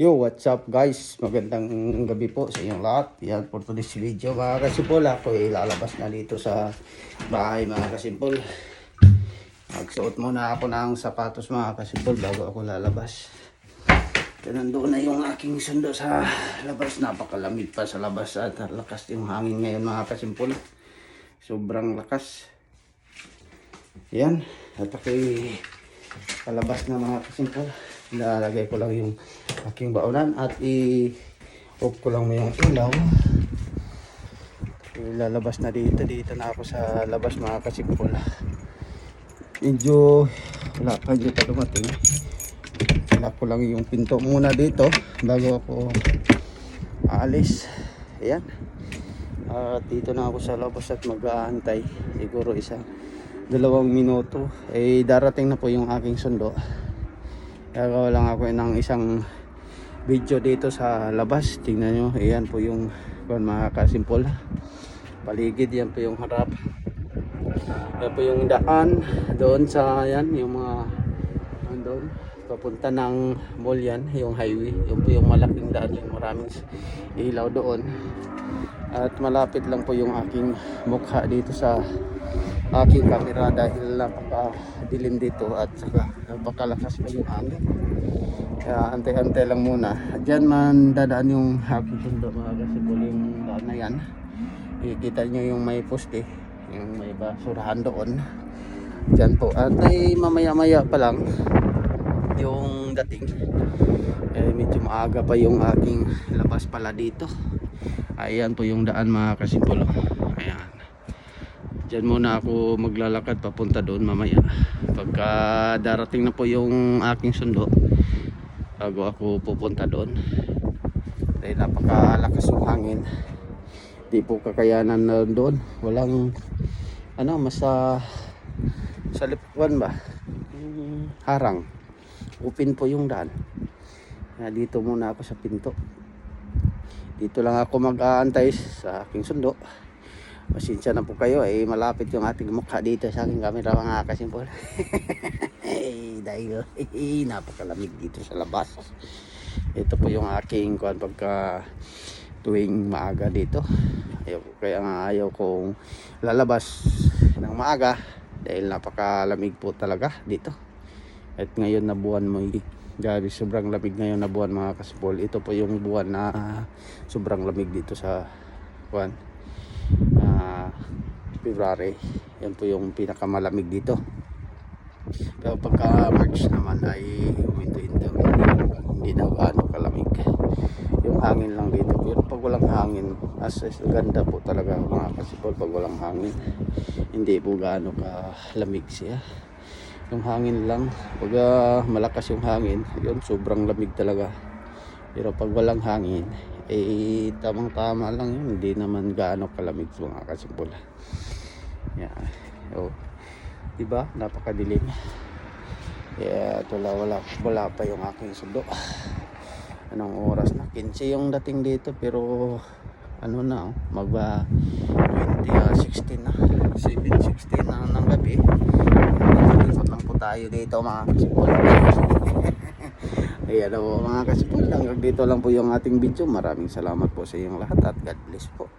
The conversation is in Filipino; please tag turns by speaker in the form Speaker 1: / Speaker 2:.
Speaker 1: Yo, what's up guys? Magandang gabi po sa inyong lahat. Yan for today's video mga kasimpol. Ako ay lalabas na dito sa bahay mga kasimpol. Magsuot muna ako ng sapatos mga kasimpol bago ako lalabas. Ito nandoon na yung aking sundo sa labas. Napakalamig pa sa labas at lakas yung hangin ngayon mga kasimpol. Sobrang lakas. Yan. At ako'y palabas na mga kasimpol. Nilalagay ko lang yung aking baunan at i-off ko lang mo yung ilaw. Ilalabas na dito. Dito na ako sa labas mga kasimpol. Medyo wala pa dito pa dumating. Wala ko lang yung pinto muna dito bago ako aalis. Ayan. At dito na ako sa labas at mag-aantay. Siguro isang dalawang minuto. Eh darating na po yung aking sundo. Gagawa lang ako ng isang video dito sa labas. Tingnan nyo. Ayan po yung kung mga kasimpol. Paligid. Yan po yung harap. Yan po yung daan. Doon sa yan. Yung mga doon. Papunta ng mall yan. Yung highway. Yung po yung malaking daan. Yung maraming ilaw doon. At malapit lang po yung aking mukha dito sa aking camera dahil napakadilim dito at saka napakalakas pa yung hangin. Kaya antay-antay lang muna. Diyan man dadaan yung aking sundo mga kasipol yung daan na yan. Ikita nyo yung may poste, yung may basurahan doon. Diyan po. At ay mamaya-maya pa lang yung dating. Eh, medyo maaga pa yung aking labas pala dito. Ayan po yung daan mga kasimpolo. Ayan. Diyan muna ako maglalakad papunta doon mamaya. Pagka darating na po yung aking sundo, bago ako pupunta doon. Dahil napakalakas yung hangin. Di po kakayanan na doon. Walang ano, masa sa lipwan ba? Harang. Open po yung daan. Kaya dito muna ako sa pinto. Dito lang ako mag-aantay sa aking sundo. Pasensya na po kayo eh malapit yung ating mukha dito sa aking camera mga kasimpol. eh, dahil eh, napakalamig dito sa labas. Ito po yung aking kuan pagka tuwing maaga dito. Ayaw, kaya nga ayaw kong lalabas ng maaga dahil napakalamig po talaga dito. At ngayon na buwan mo Grabe, sobrang lamig ngayon na buwan mga kasbol. Ito po yung buwan na sobrang lamig dito sa buwan. Uh, February. Yan po yung pinakamalamig dito. Pero pagka March naman ay winter hindi na gaano kalamig. Yung hangin lang dito. Pero pag walang hangin, as is, ganda po talaga mga kasbol pag walang hangin. Hindi po gaano kalamig siya yung hangin lang. Pag uh, malakas yung hangin yun sobrang lamig talaga. Pero pag walang hangin eh tamang tama lang yun. Hindi naman gaano kalamig mga kasimpol yeah. oh. diba? Napakadilim. Yeah, wala, wala, wala pa yung aking sundo. Anong oras na? 15 yung dating dito pero ano na oh, mag uh, 20 uh, 16 na 7 16 na ng gabi ikot lang po tayo dito mga kasipol ayan po mga hanggang dito lang po yung ating video. Maraming salamat po sa inyong lahat at God bless po